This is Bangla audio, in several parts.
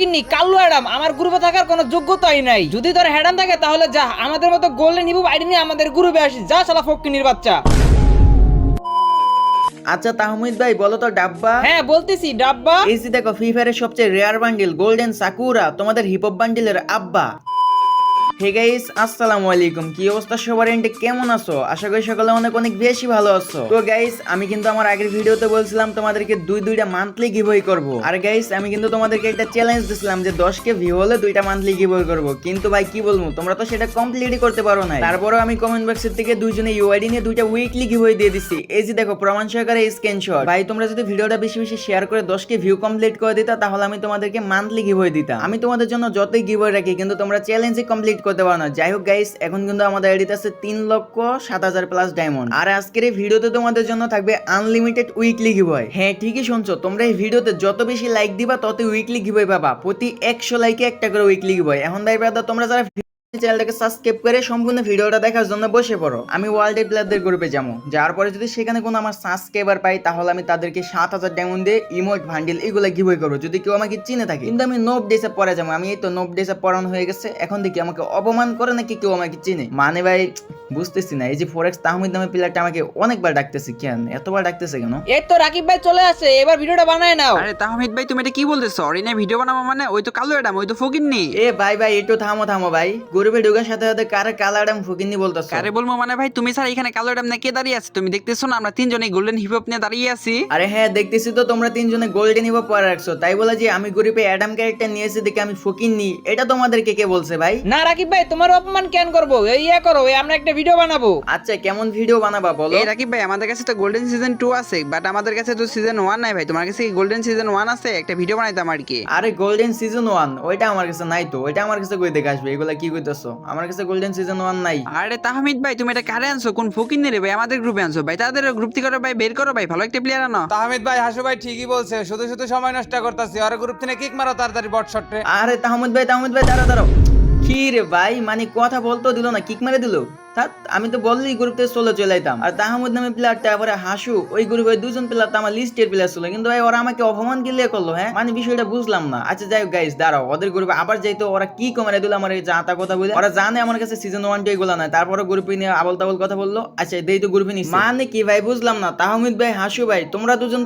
কিন্নি কাল্লু অ্যাডাম আমার গ্রুপে থাকার কোনো যোগ্যতাই নাই। যদি তোর হ্যাডাম থাকে তাহলে যা আমাদের মতো গোল্ডেন হিবু আইডি নিয়ে আমাদের গ্রুপে আসিস। যা শালা ফকিনির বাচ্চা। আচ্ছা তাহমিদ ভাই বলো তো ডাব্বা? হ্যাঁ বলতেছি ডাব্বা। এই যে দেখো ফ্রি ফায়ারের সবচেয়ে রেয়ার বান্ডিল গোল্ডেন সাকুরা তোমাদের হিপ হপ বান্ডিলের আব্বা। হে গাইস আসসালামু আলাইকুম। কি অবস্থা সবার? এন্ডে কেমন আছো? আশা করি সকলে অনেক অনেক বেশি ভালো আছো। তো গাইস আমি কিন্তু আমার আগের ভিডিওতে বলছিলাম তোমাদেরকে দুই দুইটা মান্থলি গিভওয়ে করব। আর গাইস আমি কিন্তু তোমাদেরকে একটা চ্যালেঞ্জ দিছিলাম যে 10 কে ভিউ হলে দুইটা মান্থলি গিভওয়ে করব। কিন্তু ভাই, কি বলব? তোমরা তো সেটা কমপ্লিটই করতে পারো না তারপরেও আমি কমেন্ট বক্সের থেকে দুইজনে ইউআইডি নিয়ে দুইটা উইকলি গিভওয়ে দিয়ে দিছি। এই যে দেখো, প্রমাণ সহকারে স্ক্রিনশট ভাই, তোমরা যদি ভিডিওটা বেশি বেশি শেয়ার করে 10 কে ভিউ কমপ্লিট করে দিতা, তাহলে আমি তোমাদেরকে মান্থলি গিভওয়ে দিতাম। আমি তোমাদের জন্য যতই গিভওয়ে রাখি, কিন্তু তোমরা চ্যালেঞ্জই কমপ্লিট করতে পারো না। যাই হোক গাইস এখন কিন্তু আমাদের এডিতে আছে তিন লক্ষ সাত হাজার প্লাস ডায়মন্ড আর আজকের এই ভিডিওতে তোমাদের জন্য থাকবে আনলিমিটেড উইকলি গিভওয়ে হ্যাঁ ঠিকই শুনছো। তোমরা এই ভিডিওতে যত বেশি লাইক দিবা তত উইকলি গিভওয়ে পাবা। প্রতি একশো লাইকে একটা করে উইকলি গিভওয়ে এখন তাই তোমরা যারা চ্যানেলটাকে সাবস্ক্রাইব করে সম্পূর্ণ ভিডিওটা দেখার জন্য বসে পড়ো। আমি ওয়ার্ল্ড প্লেয়ারদের গ্রুপে যাব। যাওয়ার পরে যদি সেখানে কোনো আমার সাবস্ক্রাইবার পাই তাহলে আমি তাদেরকে সাত হাজার ডায়মন্ড দিয়ে ইমোট ভান্ডিল এগুলো গিভওয়ে করব। যদি কেউ আমাকে চিনে থাকে। কিন্তু আমি নোব ডেসে পরে যাব। আমি এই তো নোব ডেসে পড়ানো হয়ে গেছে। এখন দেখি আমাকে অপমান করে নাকি কেউ আমাকে চিনে। মানে ভাই বুঝতেছি না। এই যে ফোরেক্স তাহমিদ নামে প্লেয়ারটা আমাকে অনেকবার ডাকতেছে। কেন? এতবার ডাকতেছে কেন? এই তো রাকিব ভাই চলে আসে। এবার ভিডিওটা বানায় নাও। আরে তাহমিদ ভাই তুমি এটা কি বলতেছো? অরিনে ভিডিও বানাবো মানে? ওই তো কালো অ্যাডাম ওই তো ফকিন্নি। এ ভাই ভাই একটু থামো থামো ভাই। গরিবে ঢুকার সাথে সাথে কারে কালাডাম ফুকিনি বলতেছো? কারে বলব মানে ভাই তুমি স্যার এখানে কালো অ্যাডাম নিয়ে কে দাঁড়িয়ে আছে? তুমি দেখতেছো না আমরা তিনজনে গোল্ডেন হিপ হপ নিয়ে দাঁড়িয়ে আছি। আরে হ্যাঁ দেখতেছি তো তোমরা তিনজনে গোল্ডেন ইভো পরে রাখছো। তাই বলে যে আমি গরিবে অ্যাডাম ক্যারেক্টার নিয়েছি দেখে আমি ফকির নি এটা তোমাদেরকে কে বলছে ভাই? না রাকিব ভাই তোমার অপমান কেন করব? এই ইয়ে করো এই আমরা একটা ভিডিও বানাবো। আচ্ছা কেমন ভিডিও বানাবা বলো? এই রাকিব ভাই আমাদের কাছে তো গোল্ডেন সিজন টু আছে বাট আমাদের কাছে তো সিজন ওয়ান নাই ভাই। তোমার কাছে কি গোল্ডেন সিজন ওয়ান আছে? একটা ভিডিও বানাইতাম আর কি। আরে গোল্ডেন সিজন ওয়ান ওইটা আমার কাছে নাই তো। ওইটা আমার কাছে কই দেখে আসবে? এগুলা কি কইতেছো? আমার কাছে গোল্ডেন সিজন ওয়ান নাই। আরে তাহমিদ ভাই তুমি এটা কারে আনছো? কোন ফকিন্নি রে ভাই? আমাদের গ্রুপে আনছো ভাই। তাদের গ্রুপ থেকে ভাই বের করো ভাই। ভালো একটা প্লেয়ার আনো। তাহমিদ ভাই হাসু ভাই ঠিকই বলছে। শুধু শুধু সময় নষ্ট করতেছি। আর গ্রুপ থেকে কিক মারো তাড়াতাড়ি বট শটে আরে তাহমিদ ভাই তাহমিদ ভাই দাঁড়া দাঁড়াও। ভাই? মানে কথা বলতো দিল না, কিক মেরে দিল? তা আমি তো বললি গ্রুপ থেকে চলে আর তাহমদ নামে প্লেয়ারটা পরে হাসু, ওই গ্রুপে দুজন প্লেয়ার তো আমার লিস্টের প্লেয়ার ছিল। কিন্তু ভাই, ওরা আমাকে অপমান করল হ্যাঁ? মানে বিষয়টা বুঝলাম না। আচ্ছা যাই গাইস দাঁড়াও, ওদের গ্রুপে আবার যাইতো ওরা কি কমারে দিল আমার যা তা কথা বলে। ওরা জানে আমার কাছে সিজন ওয়ান টু এগুলো নাই তারপরে গ্রুপে নিয়ে আবল তাবল কথা বলল। আচ্ছা দেই তো গ্রুপে নিচ্ছে মানে কি ভাই, বুঝলাম না। তাহমিদ ভাই, হাসু ভাই, তোমরা দুজন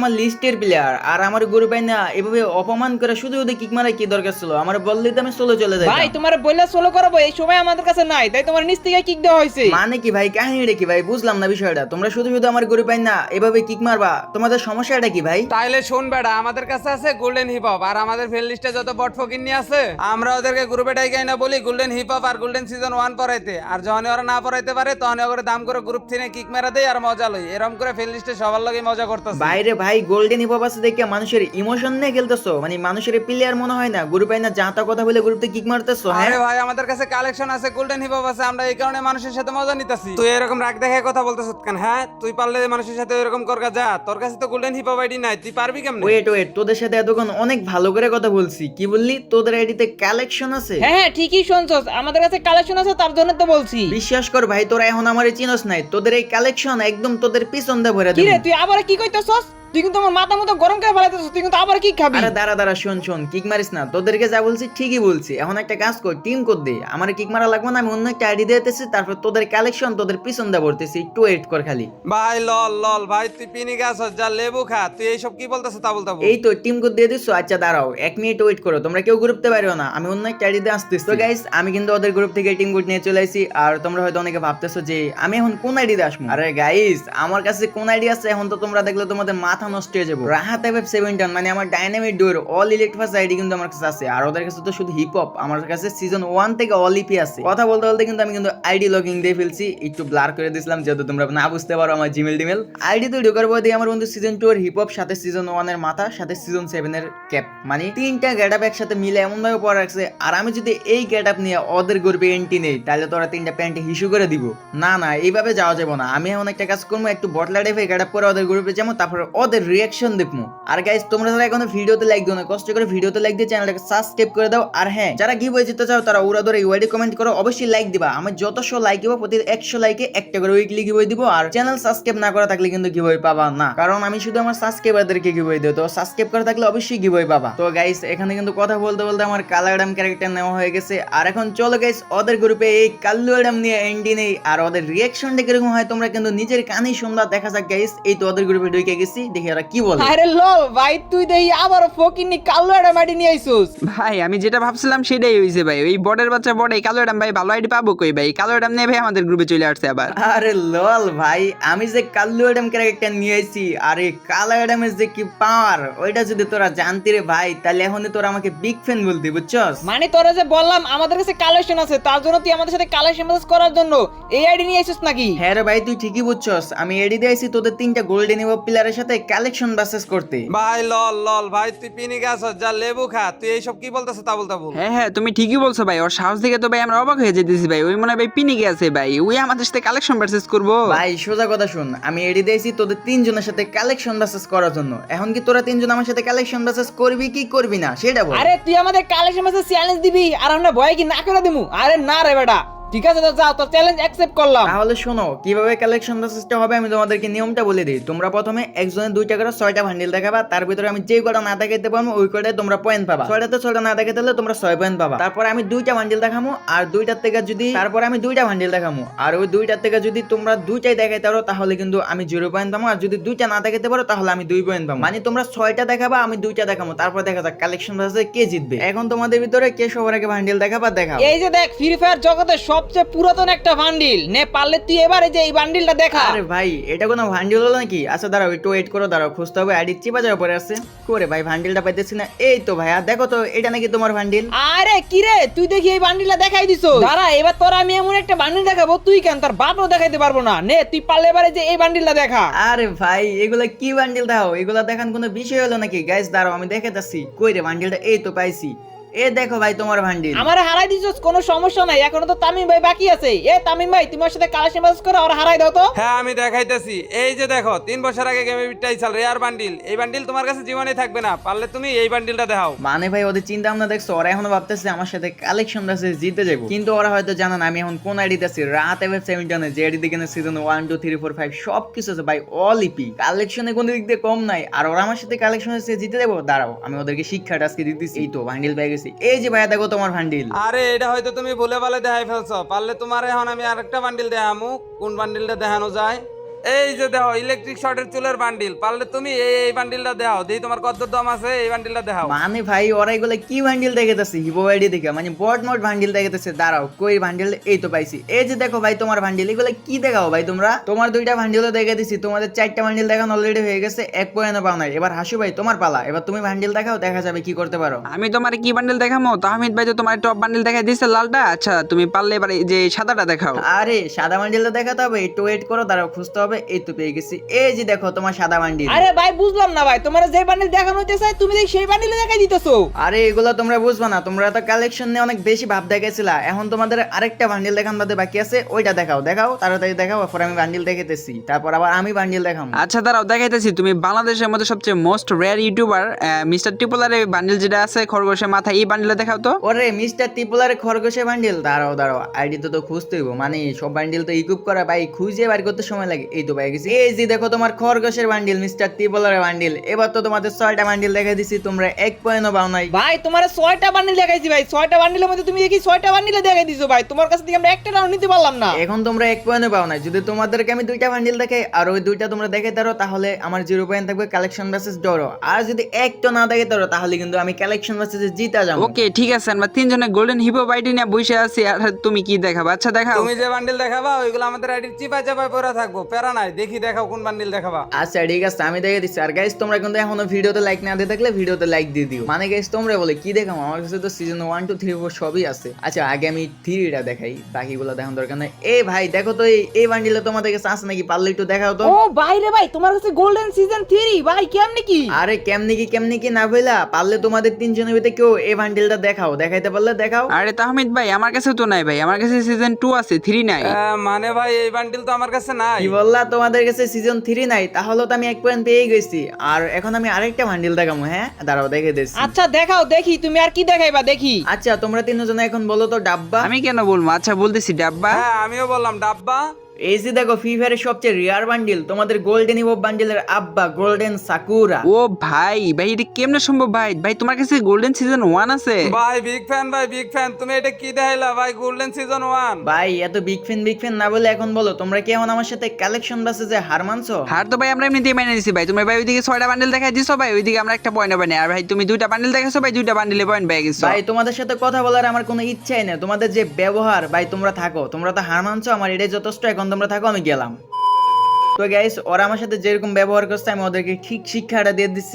আমার লিস্টের প্লেয়ার আর আমার গরু ভাই না এভাবে অপমান করে শুধু ওদের কিক মারা কি দরকার ছিল? আমার বললেই তো আমি চলে চলে যাই ভাই তোমার বইলা সোলো করব এই সময় আমাদের কাছে নাই তাই তোমার নিচ থেকে কিক দেওয়া হয়েছে। মানে কি ভাই কাহিনীটা কি ভাই? বুঝলাম না বিষয়টা। তোমরা শুধু শুধু আমার গরু পাই না এভাবে কিক মারবা তোমাদের সমস্যাটা কি ভাই? তাইলে শোন বেটা আমাদের কাছে আছে গোল্ডেন হিপ হপ আর আমাদের ফেল লিস্টে যত বট ফকির নিয়ে আছে আমরা ওদেরকে গ্রুপে ডাইকাই না বলি গোল্ডেন হিপ হপ আর গোল্ডেন সিজন ওয়ান পড়াইতে। আর যখন ওরা না পড়াইতে পারে তখন ওরা দাম করে গ্রুপ থেকে কিক মেরা দেয় আর মজা লই এরকম করে ফেল লিস্টে সবার লগে মজা করতেছে। বাইরে ভাই গোল্ডেন হিপ আছে দেখে মানুষের ইমোশন নিয়ে খেলতেছো। মানে মানুষের প্লেয়ার মনে হয় না গ্রুপ না যা তা কথা বলে গ্রুপে কিক মারতেছো হ্যাঁ? আরে ভাই আমাদের কাছে কালেকশন আছে গোল্ডেন হিপ হপ আমরা এই কারণে মানুষের সাথে মজা নিতেছি। তুই এরকম রাগ দেখে কথা বলতেছ কেন হ্যাঁ? তুই পারলে মানুষের সাথে এরকম করকা যা। তোর কাছে তো গোল্ডেন হিপ হপ আইডি নাই তুই পারবি কেমনে? ওয়েট ওয়েট তোদের সাথে এতক্ষণ অনেক ভালো করে কথা বলছি। কি বললি? তোদের আইডিতে কালেকশন আছে? হ্যাঁ হ্যাঁ ঠিকই শুনছস। আমাদের কাছে কালেকশন আছে তার জন্য তো বলছি। বিশ্বাস কর ভাই তোরা এখন আমার চিনস নাই। তোদের এই কালেকশন একদম তোদের পিছন দিয়ে ভরে কি রে তুই আবার কি কইতেছস? তুই কিন্তু আমার মাথা মতো গরম করে ফেলাইতেছস তুই কিন্তু আবার কি খাবি। আরে দাঁড়া দাঁড়া শোন শোন কিক মারিস না। তোদেরকে যা বলছি ঠিকই বলছি। এখন একটা কাজ কর টিম কর দে। আমার কিক মারা লাগবে না আমি অন্য একটা আইডি দিতেছি তারপর তোদের কালেকশন তোদের পিছন ভরতেছি একটু ওয়েট কর খালি। ভাই লল লল ভাই তুই পিনি গাছ যা লেবু খা তুই এইসব কি বলতেছ তা বলতে এই তো টিম কোড দিয়ে দিচ্ছ আচ্ছা দাঁড়াও এক মিনিট ওয়েট করো তোমরা কেউ গ্রুপতে পারো না। আমি অন্য একটা আইডি দিয়ে আসতেছি। তো গাইস আমি কিন্তু ওদের গ্রুপ থেকে টিম কোড নিয়ে চলে আসি আর তোমরা হয়তো অনেকে ভাবতেছো যে আমি এখন কোন আইডি দিয়ে আসব? আরে গাইস আমার কাছে কোন আইডি আছে এখন তো তোমরা দেখলে তোমাদের মাথা নষ্ট হয়ে যাব। রাহাত এফ সেভেন্টন মানে আমার ডাইনামিক ডোর অল ইলেকট্রিফাস আইডি কিন্তু আমার কাছে আছে। আর ওদের কাছে তো শুধু হিপ হপ আমার কাছে সিজন ওয়ান থেকে অল ইপি আছে। কথা বলতে বলতে কিন্তু আমি কিন্তু আইডি লগিং দিয়ে ফেলছি। একটু ব্লার করে দিয়েছিলাম, যেহেতু তোমরা না বুঝতে পারো আমার জিমেল টিমেল। আইডি তো ঢোকার পর দিয়ে আমার বন্ধু সিজন টু এর হিপ হপ সাথে সিজন ওয়ানের মাথা, সাথে সিজন সেভেন এর ক্যাপ মানে তিনটা গেট আপ একসাথে মিলে এমন ভাবে পরে রাখছে। আর আমি যদি এই গেট আপ নিয়ে ওদের গ্রুপে এন্ট্রি নেই, তাহলে তো ওরা তিনটা প্যান্ট হিসু করে দিব। না না, এইভাবে যাওয়া যাবে না। আমি এমন একটা কাজ করব, একটু বটলা ডেফে গেট আপ করে ওদের গ্রুপে যাব, তারপরে ওদের রিয়াকশন দেখব। আর গাইস তোমরা যারা এখনও ভিডিওতে লাইক দিও না, কষ্ট করে ভিডিওতে লাইক দিয়ে চ্যানেলটাকে সাবস্ক্রাইব করে দাও। আর হ্যাঁ যারা গিভ হয়ে যেতে চাও, তারা ওরা ধরে ইউআইডি কমেন্ট করো, অবশ্যই লাইক দিবা। আমি যতশো লাইক দিব, প্রতি একশো লাইকে একটা করে উইকলি গিভ দিব। আর চ্যানেল সাবস্ক্রাইব না করা থাকলে কিন্তু গিভ পাবা না। কারণ আমি শুধু আমার সাবস্ক্রাইবারদেরকে গিভ দিই তো সাবস্ক্রাইব করা থাকলে অবশ্যই গিভ পাবা। তো গাইস এখানে কিন্তু কথা বলতে বলতে আমার কালাডাম ক্যারেক্টার নেওয়া হয়ে গেছে। আর এখন চলো গাইস ওদের গ্রুপে এই কাল্লু অ্যাডাম নিয়ে এন্ডি নেই। আর ওদের রিয়াকশনটা কীরকম হয়, তোমরা কিন্তু নিজের কানেই শুনবা। দেখা যাক গাইস এই তো ওদের গ্রুপে ঢুকে গেছি। দেখি কি বলে। আরে লল ভাই তুই দেখি আবার ফকিনি কালো একটা মাটি নিয়ে আইসুস। ভাই আমি যেটা ভাবছিলাম সেটাই হয়েছে ভাই। ওই বাচ্চা বট এই কালো এডাম ভাই ভালো আইডি পাবো কই ভাই? কালো এডাম নিয়ে ভাই আমাদের গ্রুপে চলে আসছে আবার। আরে লল ভাই আমি যে ক্যারেক্টার নিয়ে আইছি আরে কালো যে কি পাওয়ার ওইটা যদি তোরা জানতি রে ভাই তাহলে এখন তোরা আমাকে বিগ ফ্যান বলতি বুঝছস? মানে তোরা যে বললাম আমাদের কাছে কালেকশন আছে তার জন্য তুই আমাদের সাথে কালেকশন মেসেজ করার জন্য এই আইডি নিয়ে আইসিস নাকি? হ্যাঁ রে ভাই তুই ঠিকই বুঝছস। আমি এডি দিয়েছি তোদের তিনটা গোল্ডেন ইভো প্লেয়ারের সাথে কালেকশন বাসেস করতে। ভাই লল লল ভাই তুই পিনি গাছ যা লেবু খা তুই এইসব কি বলতেছ তা বলতে বল। হ্যাঁ হ্যাঁ তুমি ঠিকই বলছো ভাই ওর সাহস দেখে তো ভাই আমরা অবাক হয়ে যেতেছি ভাই ওই মনে হয় ভাই পিনি গেছে ভাই ওই আমাদের সাথে কালেকশন পারচেস করব। ভাই সোজা কথা শুন আমি এডি দিয়েছি তোদের তিনজনের সাথে কালেকশন বাসেস করার জন্য এখন কি তোরা তিনজন আমার সাথে কালেকশন বাসেস করবি কি করবি না সেটা বল। আরে তুই আমাদের কালেকশন মেসেজ চ্যালেঞ্জ দিবি আর আমরা ভয় কি না করে দিমু? আরে না রে বেটা। ঠিক আছে তো যাও তোর চ্যালেঞ্জ অ্যাকসেপ্ট করলাম। তাহলে শোনো কীভাবে কালেকশন প্রসেসটা হবে আমি তোমাদেরকে নিয়মটা বলে দিই। তোমরা প্রথমে একজনের দুইটা করে ছয়টা ভান্ডিল দেখাবা তার ভিতরে আমি যে কটা না দেখাইতে পারব ওই কটায় তোমরা পয়েন্ট পাবা। ছয়টাতে ছয়টা না দেখাইতে হলে তোমরা ছয় পয়েন্ট পাবা। তারপর আমি দুইটা ভান্ডিল দেখামো আর দুইটার থেকে যদি তারপর আমি দুইটা ভান্ডিল দেখামো। আর ওই দুইটার থেকে যদি তোমরা দুইটাই দেখাইতে পারো তাহলে কিন্তু আমি জিরো পয়েন্ট পাবো আর যদি দুইটা না দেখাইতে পারো তাহলে আমি দুই পয়েন্ট পাবো মানে তোমরা ছয়টা দেখাবা আমি দুইটা দেখাবো তারপর দেখা যাক কালেকশন প্রসেসে কে জিতবে। এখন তোমাদের ভিতরে কে সবার আগে ভান্ডিল দেখাবা দেখাও। এই যে দেখ ফ্রি ফায়ার জগতের সবচেয়ে পুরাতন একটা বান্ডিল। নে পারলে তুই এবারে যে এই বান্ডিলটা দেখা। আরে ভাই এটা কোনো ভান্ডিল হলো নাকি? আচ্ছা দাঁড়াও একটু ওয়েট করো দাঁড়াও খুঁজতে হবে আইডি চিপা যাওয়ার পরে আছে। করে ভাই ভান্ডিলটা পাইতেছি না। এই তো ভাইয়া দেখো তো এটা নাকি তোমার ভান্ডিল আরে কি রে? তুই দেখি এই বান্ডিলটা দেখাই দিছো দাঁড়া এবার তোর আমি এমন একটা বান্ডিল দেখাবো তুই কেন? তার বাপও দেখাইতে পারব না। নে তুই পারলে এবারে যে এই বান্ডিলটা দেখা। আরে ভাই এগুলা কি বান্ডিল দাও? এগুলা দেখান কোনো বিষয় হলো নাকি? গাইস দাঁড়াও আমি দেখে যাচ্ছি কই রে বান্ডিলটা? এই তো পাইছি। এ দেখো ভাই তোমার ভান্ডিল আমার হারাই দিছস কোনো সমস্যা নাই। এখনও তো তামিম ভাই বাকি আছে। এ তামিম ভাই তোমার সাথে মেসেজ করে আর হারাই দাও তো। হ্যাঁ আমি দেখাইতেছি। এই যে দেখো তিন বছর আগে গেমে বিটাইছাল রেয়ার বান্ডিল। এই বান্ডিল তোমার কাছে জীবনে থাকবে না। পারলে তুমি এই বান্ডিলটা দেখাও। মানে ভাই ওদের চিন্তা ভাবনা দেখছ? ওরা এখনও ভাবতেছে আমার সাথে কালেকশন আছে জিতে যাব। কিন্তু ওরা হয়তো জানে না আমি এখন কোন আইডিতে আছি? রাত এবার সেভেন্টনে যে আইডি দিকে season one two three four five সব কিছু আছে ভাই অল ইপি কালেকশনে কোনো দিক দিয়ে কম নাই। আর ওরা আমার সাথে কালেকশন আছে জিতে যাব? দাঁড়াও আমি ওদেরকে শিক্ষাটা আজকে দিতেছি। এই তো ভান্ডিল পেয়ে গেছি এই যে ভাইয়া দেখো তোমার বান্ডিল আরে, এটা হয়তো তুমি ভুলে ভালে দেখাই ফেলছো। পারলে তোমার এখন আমি আরেকটা বান্ডিল দেখামু। কোন বান্ডিলটা দেখানো যায়? এই যে দেখো ইলেকট্রিক শর্টের চুলের বান্ডিল পারলে তুমি এই এই বান্ডিলটা দেখাও। দেখি তোমার কত দাম আছে এই বান্ডিলটা দেখাও। মানে ভাই ওরা এগুলো কি ভান্ডিল দেখেতেছে হিপো আইডি দেখে। মানে বট মোট ভান্ডিল দেখেতেছে দাঁড়াও কই ভান্ডিল এই তো পাইছি। এই যে দেখো ভাই তোমার ভান্ডিল এগুলো কি দেখাও ভাই তোমরা? তোমার দুইটা ভান্ডিলও দেখে দিছি। তোমাদের চারটা ভান্ডিল দেখানো অলরেডি হয়ে গেছে। এক পয়েন্টও পাও নাই। এবার হাসু ভাই তোমার পালা। এবার তুমি ভান্ডিল দেখাও দেখা যাবে কি করতে পারো। আমি তোমার কি বান্ডিল দেখামো? তাহমিদ ভাই তো তোমার টপ বান্ডিল দেখাই দিছে লালটা। আচ্ছা তুমি পারলে এবার এই যে সাদাটা দেখাও। আরে সাদা ভান্ডিলটা দেখাতে হবে। একটু ওয়েট করো দাঁড়াও খুঁজতে হবে। এই তো পেয়ে গেছি। এই যে দেখো তোমার সাদা ভান্ডিল আরে ভাই বুঝলাম না ভাই তোমার যে বান্ডিল দেখানো হইতে চাই তুমি দেখি সেই বান্ডিলে দেখাই দিতেছো। আরে এগুলো তোমরা বুঝবা না তোমরা তো কালেকশন নিয়ে অনেক বেশি ভাব দেখাইছিলা। এখন তোমাদের আরেকটা বান্ডিল দেখান বাদে বাকি আছে ওইটা দেখাও দেখাও তাড়াতাড়ি দেখাও এরপর আমি বান্ডিল দেখাইতেছি। তারপর আবার আমি বান্ডিল দেখাবো। আচ্ছা দাঁড়াও দেখাইতেছি তুমি বাংলাদেশের মধ্যে সবচেয়ে মোস্ট রেয়ার ইউটিউবার মিস্টার টিপোলারের বান্ডিল যেটা আছে খরগোশের মাথা এই বান্ডেলে দেখাও তো। ওরে মিস্টার টিপুলার খরগোশে বান্ডিল? দাঁড়াও দাঁড়াও আইডি তো তো খুঁজতে হইব। মানে সব বান্ডিল তো ইকুইপ করা ভাই খুঁজে বার করতে সময় লাগে। এই তো পাই গেছি। এই যে দেখো তোমার খরগোশের বান্ডিল মিস্টার টিপুলারের বান্ডিল এবার তো তোমাদের ছয়টা বান্ডিল দেখা দিছি তোমরা এক পয়েন্টও পাও নাই। ভাই তোমার ছয়টা বান্ডিল দেখাইছি ভাই। ছয়টা বান্ডিলের মধ্যে তুমি দেখি ছয়টা বান্ডিলে দেখাই দিছো ভাই। তোমার কাছ থেকে আমরা একটা রাউন্ড নিতে পারলাম না। এখন তোমরা এক পয়েন্টও পাও নাই। যদি তোমাদেরকে আমি দুইটা বান্ডিল দেখাই আর ওই দুইটা তোমরা দেখে তারো তাহলে আমার জিরো পয়েন্ট থাকবে কালেকশন ভার্সেস ডরো আর যদি একটা না দেখে তারো তাহলে কিন্তু আমি কালেকশন ভার্সেস জিতা যাব। ওকে ঠিক আছে আমরা তিনজনে গোল্ডেন হিপো বাইটি নিয়ে বসে আছি। আর তুমি কি দেখাবা? আচ্ছা দেখাও। তুমি যে বান্ডিল দেখাবা ওইগুলো আমাদের আইডির চিপা চাপায় পরে থাকব। প্যারা নাই। দেখি দেখাও কোন বান্ডিল দেখাবা। আচ্ছা ঠিক আছে আমি দেখে দিচ্ছি। আর গাইস তোমরা কিন্তু এখনও ভিডিওতে লাইক না দিয়ে থাকলে ভিডিওতে লাইক দিয়ে দিও। মানে গাইস তোমরা বলে কি দেখাম আমার কাছে তো season one two three four সবই আছে। আচ্ছা আগে আমি থ্রিটা দেখাই। বাকিগুলো দেখানোর দরকার নাই। এ ভাই দেখো তো এই এই বান্ডিলে তোমাদের কাছে আছে নাকি? পারলে একটু দেখাও তো। ও বাইরে ভাই তোমার কাছে গোল্ডেন সিজন থ্রি ভাই কেমনি কি? আরে কেমনি কি কেমনি কি না বইলা পারলে তোমাদের তিনজনের ভিতরে কেউ এই বান্ডিলটা দেখাও। দেখাইতে পারলে দেখাও। আরে তাহমিদ ভাই আমার কাছে তো নাই ভাই। আমার কাছে সিজন টু আছে থ্রি নাই। মানে ভাই এই বান্ডিল তো আমার কাছে নাই। কি বললা? শালা তোমাদের কাছে সিজন থ্রি নাই তাহলে তো আমি এক পয়েন্ট পেয়ে গেছি। আর এখন আমি আরেকটা বান্ডিল দেখাবো হ্যাঁ? দাঁড়াও দেখে দিচ্ছি। আচ্ছা দেখাও দেখি তুমি আর কি দেখাইবা দেখি। আচ্ছা তোমরা তিনজন এখন বলো তো ডাব্বা। আমি কেন বলব? আচ্ছা বলতেছি ডাব্বা। হ্যাঁ আমিও বললাম ডাব্বা। এই যে দেখো ফ্রি ফায়ারের সবচেয়ে রেয়ার বান্ডিল তোমাদের গোল্ডেন ইভো বান্ডিলের আব্বা গোল্ডেন সাকুরা ও ভাই ভাই এটা কেমনে সম্ভব ভাই? ভাই তোমার কাছে গোল্ডেন সিজন ওয়ান আছে? ভাই বিগ ফ্যান ভাই বিগ ফ্যান তুমি এটা কি দেখাইলা ভাই গোল্ডেন সিজন ওয়ান ভাই এত বিগ ফ্যান বিগ ফ্যান না বলে এখন বলো তোমরা কি এখন আমার সাথে কালেকশন বাসে যে হার মানছো? হার তো ভাই আমরা এমনিতেই মেনে নিছি ভাই। তুমি ভাই ওইদিকে ছয়টা বান্ডেল দেখাই দিছো ভাই ওইদিকে আমরা একটা পয়েন্ট পাই আর ভাই তুমি দুইটা বান্ডিল দেখাছো ভাই দুইটা বান্ডিলে পয়েন্ট পেয়ে গেছো। ভাই তোমাদের সাথে কথা বলার আমার কোনো ইচ্ছাই নেই। তোমাদের যে ব্যবহার ভাই তোমরা থাকো। তোমরা তো হার মানছো আমার এটাই যথেষ্ট। এখন তোমরা থাকো, আমি গেলাম। তো গাইস ওরা আমার সাথে যেরকম ব্যবহার করছে, আমি ওদেরকে ঠিক শিক্ষাটা দিয়ে দিচ্ছি।